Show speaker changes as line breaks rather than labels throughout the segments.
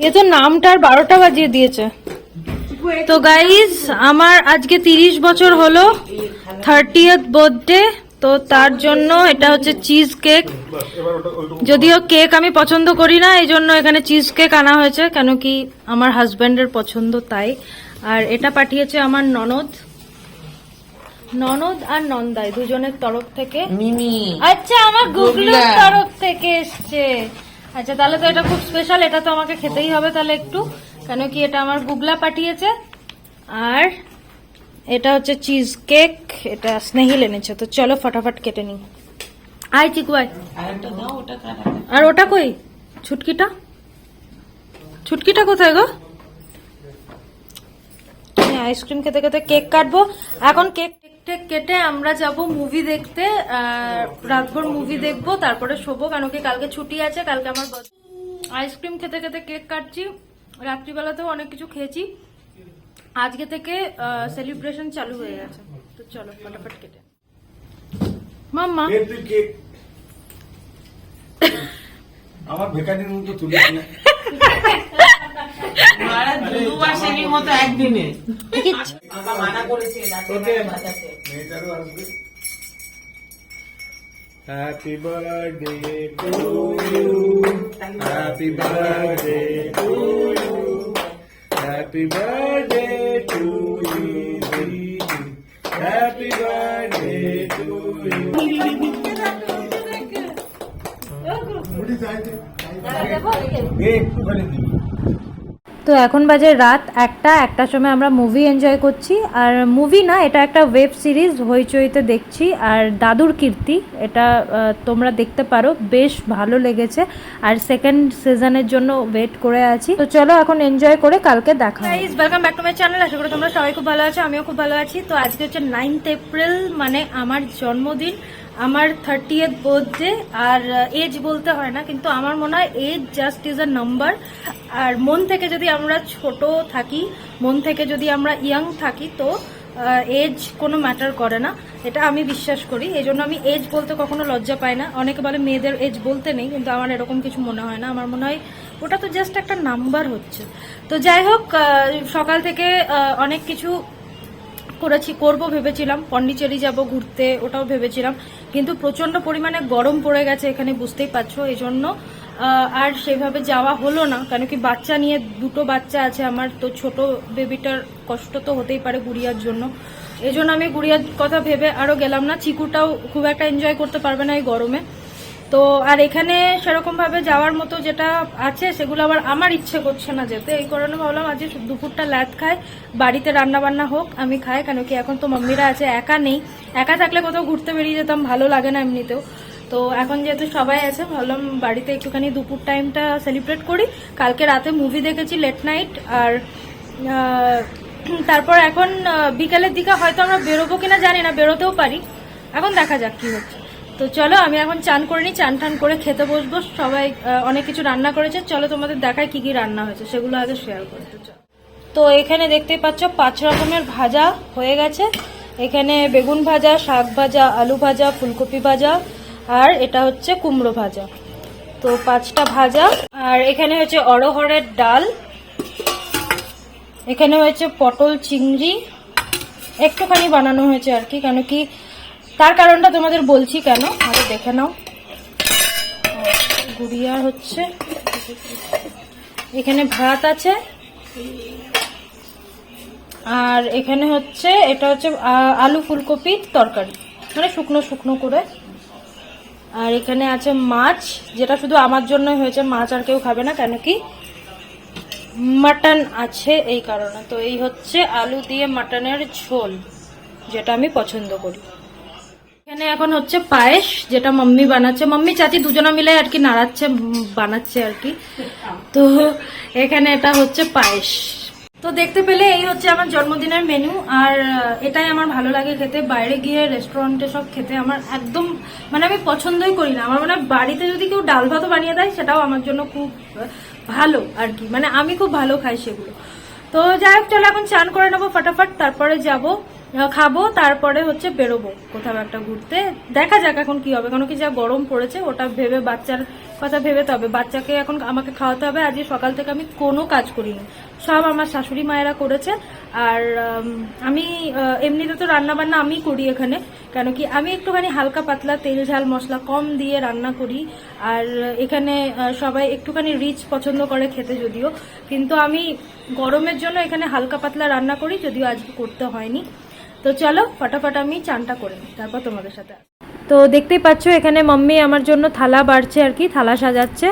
এ তো নামটার বারোটা বাজিয়ে দিয়েছে। তো গাইজ আমার আজকে তিরিশ বছর হলো থার্টিয়েথ বার্থডে তো তার জন্য এটা হচ্ছে চিজ কেক যদিও কেক আমি পছন্দ করি না এই জন্য এখানে চিজ কেক আনা হয়েছে কেন কি আমার হাজব্যান্ডের পছন্দ তাই। আর এটা পাঠিয়েছে আমার ননদ। ননদ আর নন্দাই দুজনের তরফ থেকে। আচ্ছা আমার গুগলুর
গুগলা।
তরফ থেকে এসছে। আচ্ছা তাহলে তো এটা খুব স্পেশাল এটা তো আমাকে খেতেই হবে তাহলে একটু। কেন কি এটা আমার গুগলা পাঠিয়েছে। আর এটা হচ্ছে চিজ কেক এটা স্নেহিল এনেছে তো চলো ফটাফট কেটে নিই। আয় চিকু আয়।
ওটা
আর ওটা কই? ছুটকিটা? ছুটকিটা কোথায় গো? আইসক্রিম খেতে খেতে কেক কাটবো। এখন কেক টেক কেটে আমরা যাব মুভি দেখতে রাতভর মুভি দেখব তারপরে শোবো কেন কি কালকে ছুটি আছে কালকে আমার আইসক্রিম খেতে খেতে কেক কাটছি রাত্রিবেলাতেও অনেক কিছু খেয়েছি। আজকে থেকে সেলিব্রেশন চালু হয়ে গেছে। তো চলো ফটাফট কেটে মাম্মা।
আমার বেকারির মতো তুলিস
একদিনে। মানা করেছি
ওকে মেয়েটারও আসবে happy birthday to you happy birthday to you happy birthday to you happy birthday to you একটুখানি দিবি
তো এখন বাজে রাত একটা, একটার সময় আমরা মুভি এনজয় করছি। আর মুভি না, এটা একটা ওয়েব সিরিজ হইচইতে দেখছি। আর দাদুর কীর্তি, এটা তোমরা দেখতে পারো, বেশ ভালো লেগেছে। আর সেকেন্ড সিজনের জন্য ওয়েট করে আছি। তো চলো এখন এনজয় করে কালকে দেখা guys welcome back to my channel আশা করি তোমরা সবাই খুব ভালো আছো, আমিও খুব ভালো আছি। তো আজকে হচ্ছে নাইনথ এপ্রিল মানে আমার জন্মদিন। আমার থার্টি থার্টিয়েথ বার্থডে আর এজ বলতে হয় না, কিন্তু আমার মনে হয় age just is a number আর মন থেকে যদি আমরা ছোট থাকি, মন থেকে যদি আমরা ইয়াং থাকি, তো এজ কোনো ম্যাটার করে না। এটা আমি বিশ্বাস করি। এই জন্য আমি এজ বলতে কখনো লজ্জা পাই না। অনেকে বলে মেয়েদের এজ বলতে নেই, কিন্তু আমার এরকম কিছু মনে হয় না। আমার মনে হয় ওটা তো জাস্ট একটা নাম্বার হচ্ছে। তো যাই হোক সকাল থেকে অনেক কিছু করেছি, করব ভেবেছিলাম, পন্ডিচেরি যাব ঘুরতে, ওটাও ভেবেছিলাম, কিন্তু প্রচণ্ড পরিমাণে গরম পড়ে গেছে এখানে, বুঝতেই পারছ এই জন্য আর সেভাবে যাওয়া হলো না, কেন কি বাচ্চা নিয়ে, দুটো বাচ্চা আছে আমার, তো ছোট বেবিটার কষ্ট তো হতেই পারে গুড়িয়ার জন্য। এই জন্য আমি গুড়িয়ার কথা ভেবে আরও গেলাম না, চিকুটাও খুব একটা এনজয় করতে পারবে না এই গরমে। তো আর এখানে সেরকম ভাবে যাওয়ার মতো যেটা আছে, সেগুলো আবার আমার ইচ্ছে করছে না যেতে। এই কারণে ভাবলাম আজ দুপুরটা ল্যাদ খায় বাড়িতে রান্না বান্না হোক, আমি খাই, কেন কি এখন তো মাম্মিরা আছে, একা নেই। একা থাকলে কোথাও ঘুরতে বেরিয়ে যেতাম, ভালো লাগে না এমনিতেও। তো এখন যেহেতু সবাই আছে, ভাবলাম বাড়িতে একটুখানি দুপুর টাইমটা সেলিব্রেট করি। কালকে রাতে মুভি দেখেছি লেট নাইট আর তারপর এখন বিকালের দিকে হয়তো আমরা বেরোবো কিনা জানি না, বেরোতেও পারি। এখন দেখা যাক কি হচ্ছে। তো চলো, আমি এখন চান করে নিই, চান টান করে খেতে বসবো। সবাই অনেক কিছু রান্না করেছে। চলো তোমাদের দেখায় কি কি রান্না হয়েছে, সেগুলো আগে শেয়ার করতে তো এখানে দেখতেই পাচ্ছ, পাঁচ রকমের ভাজা হয়ে গেছে। এখানে বেগুন ভাজা, শাক ভাজা, আলু ভাজা, ফুলকপি ভাজা, আর এটা হচ্ছে কুমড়ো ভাজা। তো পাঁচটা ভাজা, আর এখানে হচ্ছে অড়হরের ডাল। এখানে হয়েছে পটল, চিংড়ি। একটুখানি বানানো হয়েছে আর কি, কেন কি তার কারণটা তোমাদের বলছি কেন? আগে দেখে নাও। গুড়িয়া হচ্ছে। এখানে ভাত আছে। আর এখানে হচ্ছে, এটা হচ্ছে আলু ফুলকপির তরকারি। মানে শুকনো শুকনো করে। আর এখানে আছে মাছ, যেটা শুধু আমার জন্য হয়েছে। মাছ আর কেউ খাবে না, কেন কি? মাটন আছে এই কারণে। তো এই হচ্ছে আলু দিয়ে মাটনের ঝোল, যেটা আমি পছন্দ করি। এখানে এখন হচ্ছে পায়েস, যেটা মাম্মি বানাচ্ছে। মাম্মি, চাচি দুজনে মিলে আর কি নাড়াচ্ছে বানাচ্ছে আর কি। তো এখানে এটা হচ্ছে পায়েস। তো দেখতে পেলে এই হচ্ছে আমার জন্মদিনের মেনু, আর এটাই আমার ভালো লাগে খেতে। বাইরে গিয়ে রেস্টুরেন্টে সব খেতে আমার একদম মানে আমি পছন্দই করি না। আমার মানে বাড়িতে যদি কেউ ডাল ভাতও বানিয়ে দেয়, সেটাও আমার জন্য খুব ভালো আর কি। মানে আমি খুব ভালো খাই সেগুলো। তো যাই হোক, চলো এখন চান করে নেব ফটাফট, তারপরে যাব। খাব, তারপরে হচ্ছে বেরোবো কোথাও একটা ঘুরতে। দেখা যাক এখন কি হবে কারণ কি যা গরম পড়েছে, ওটা ভেবে বাচ্চার কথা ভেবে তবে। বাচ্চাকে এখন আমাকে খাওয়াতে হবে, আজকে সকাল থেকে আমি কোনো কাজ করিনি। সব আমার শাশুড়ি মায়েরা করেছে, আর আমি এমনিতে তো রান্না বান্না আমি করি এখানে, কেন কি আমি একটুখানি হালকা পাতলা তেল, ঝাল, মশলা কম দিয়ে রান্না করি, আর এখানে সবাই একটুখানি রিচ পছন্দ করে খেতে যদিও, কিন্তু আমি গরমের জন্য এখানে হালকা পাতলা রান্না করি, যদিও আজকে করতে হয়নি। তো চলো, ফটাফট আমি চানটা করে নিই, তারপর তোমাদের সাথে তো দেখতেই পাচ্ছ, এখানে মাম্মি আমার জন্য থালা বাড়ছে আর কি, থালা সাজাচ্ছে।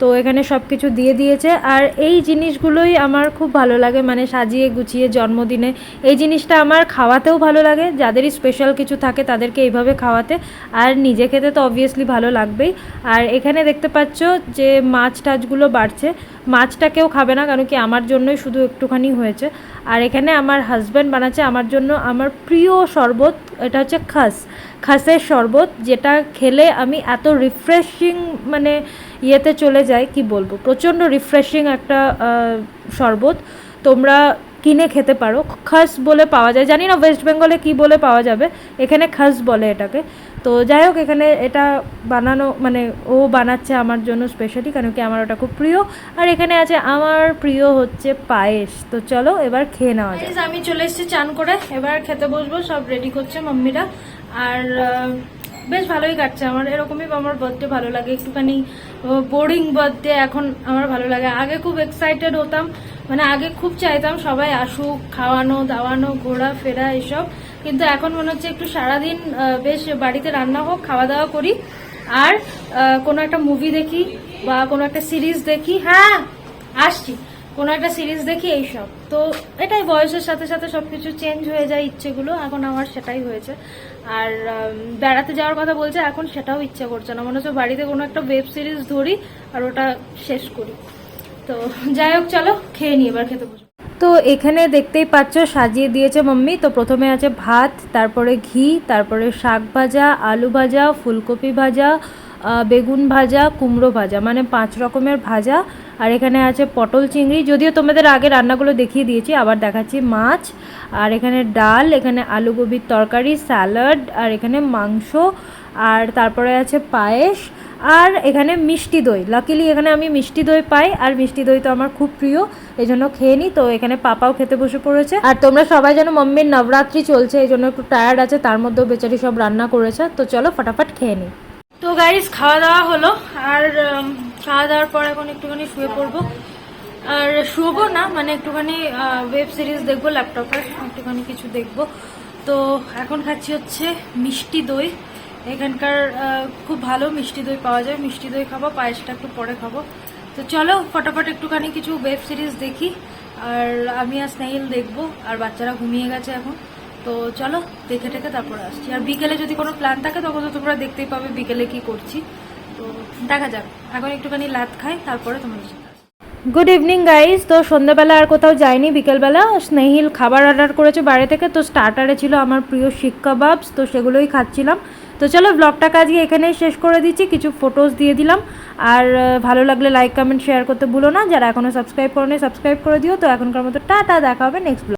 তো এখানে সব কিছু দিয়ে দিয়েছে, আর এই জিনিসগুলোই আমার খুব ভালো লাগে মানে সাজিয়ে গুছিয়ে জন্মদিনে। এই জিনিসটা আমার খাওয়াতেও ভালো লাগে, যাদেরই স্পেশাল কিছু থাকে তাদেরকে এইভাবে খাওয়াতে, আর নিজে খেতে তো অবভিয়াসলি ভালো লাগবেই। আর এখানে দেখতে পাচ্ছ যে মাছ টাছগুলো বাড়ছে মাছটা কেউ খাবে না, কারণ কি আমার জন্যই শুধু একটুখানি হয়েছে। আর এখানে আমার হাজব্যান্ড বানাচ্ছে আমার জন্য আমার প্রিয় শরবত, এটা হচ্ছে খাস। খাসের শরবত, যেটা খেলে আমি এত রিফ্রেশিং মানে ইয়েতে চলে যাই, কি বলব? প্রচণ্ড রিফ্রেশিং একটা শরবত। তোমরা কিনে খেতে পারো। খাস বলে পাওয়া যায়। জানি না ওয়েস্ট বেঙ্গলে কি বলে পাওয়া যাবে। এখানে খাস বলে এটাকে। তো যাই হোক, এখানে এটা বানানো মানে ও বানাচ্ছে আমার জন্য স্পেশালি কারণ কি আমার ওটা খুব প্রিয়। আর এখানে আছে আমার প্রিয় হচ্ছে পায়েস। তো চলো এবার খেয়ে নেওয়া যায় আমি চলে এসেছি চান করে। এবার খেতে বসবো, সব রেডি করছে মাম্মিরা। আর বেশ ভালোই কাটছে আমার। এরকমই আমার বার্থডে ভালো লাগে। একটুখানি বোরিং বার্থডে এখন আমার ভালো লাগে। আগে খুব এক্সাইটেড হতাম মানে আগে খুব চাইতাম সবাই আসুক, খাওয়ানো, দাওয়ানো, ঘোরা, ফেরা, এসব। কিন্তু এখন মনে হচ্ছে একটু সারাদিন বেশ বাড়িতে রান্না হোক খাওয়া দাওয়া করি। আর কোনো একটা মুভি দেখি বা কোনো একটা সিরিজ দেখি। হ্যাঁ আসছি। কোনো একটা সিরিজ দেখি, এইসব। তো এটাই বয়সের সাথে সাথে সবকিছু চেঞ্জ হয়ে যায় ইচ্ছেগুলো। এখন আমার সেটাই হয়েছে। আর বেড়াতে যাওয়ার কথা বলছে, এখন সেটাও ইচ্ছা করছে না। মনে হচ্ছে বাড়িতে কোনো একটা ওয়েব সিরিজ ধরি আর ওটা শেষ করি। তো যাই হোক, চলো, খেয়ে নিই, এবার খেতে বসবো। তো এখানে দেখতেই পাচ্ছ, সাজিয়ে দিয়েছে মাম্মি। তো প্রথমে আছে ভাত, তারপরে ঘি, তারপরে শাক ভাজা, আলু ভাজা, ফুলকপি ভাজা বেগুন ভাজা, কুমড়ো ভাজা মানে পাঁচ রকমের ভাজা। আর এখানে আছে পটল চিংড়ি, যদিও তোমাদের আগে রান্নাগুলো দেখিয়ে দিয়েছি, আবার দেখাচ্ছি মাছ। আর এখানে ডাল, এখানে আলু গোবির তরকারি, স্যালাড, আর এখানে মাংস। আর তারপরে আছে পায়েস। আর এখানে মিষ্টি দই। লাকিলি এখানে আমি মিষ্টি দই পাই আর মিষ্টি দই তো আমার খুব প্রিয় এই জন্য খেয়ে নিই তো এখানে পাপাও খেতে বসে পড়েছে। আর তোমরা সবাই যেন মম্মির নবরাত্রি চলছে এই জন্য একটু টায়ার্ড আছে, তার মধ্যেও বেচারি সব রান্না করেছে। তো চলো ফটাফট খেয়ে নিই তো গাইস খাওয়া দাওয়া হলো। আর খাওয়া দাওয়ার পর এখন একটুখানি শুয়ে পড়ব। আর শুবো না মানে একটুখানি ওয়েব সিরিজ দেখব ল্যাপটপে একটুখানি কিছু দেখব। তো এখন খাচ্ছি হচ্ছে মিষ্টি দই। এখানকার খুব ভালো মিষ্টি দই পাওয়া যায়। মিষ্টি দই খাব, পায়েসটা একটু পরে খাব। তো চলো, ফটাফট একটুখানি কিছু ওয়েব সিরিজ দেখি। আর আমি আর স্নেহিল দেখব, আর বাচ্চারা ঘুমিয়ে গেছে এখন। তো চলো, দেখে টেকে তারপরে আসছি। আর বিকেলে যদি কোনো প্ল্যান থাকে, তখন তো তোমরা দেখতেই পাবে বিকেলে কি করছি। তো দেখা যাক। এখন একটুখানি লাত খাই, তারপরে তোমাদের সাথে গুড ইভিনিং গাইজ তো সন্ধ্যাবেলা আর কোথাও যাইনি বিকেলবেলা। স্নেহিল খাবার অর্ডার করেছে বাইরে থেকে। তো স্টার্টারে ছিল আমার প্রিয় শিক কাবাবস তো সেগুলোই খাচ্ছিলাম। তো চলো ব্লগটাকে আজকে এখানেই শেষ করে দিচ্ছি। কিছু ফটোজ দিয়ে দিলাম। আর ভালো লাগলে লাইক কমেন্ট শেয়ার করতে ভুলো না। যারা এখনও সাবস্ক্রাইব করো সাবস্ক্রাইব করে দিও। তো এখনকার মতো টাটা, দেখা হবে নেক্সট ব্লগ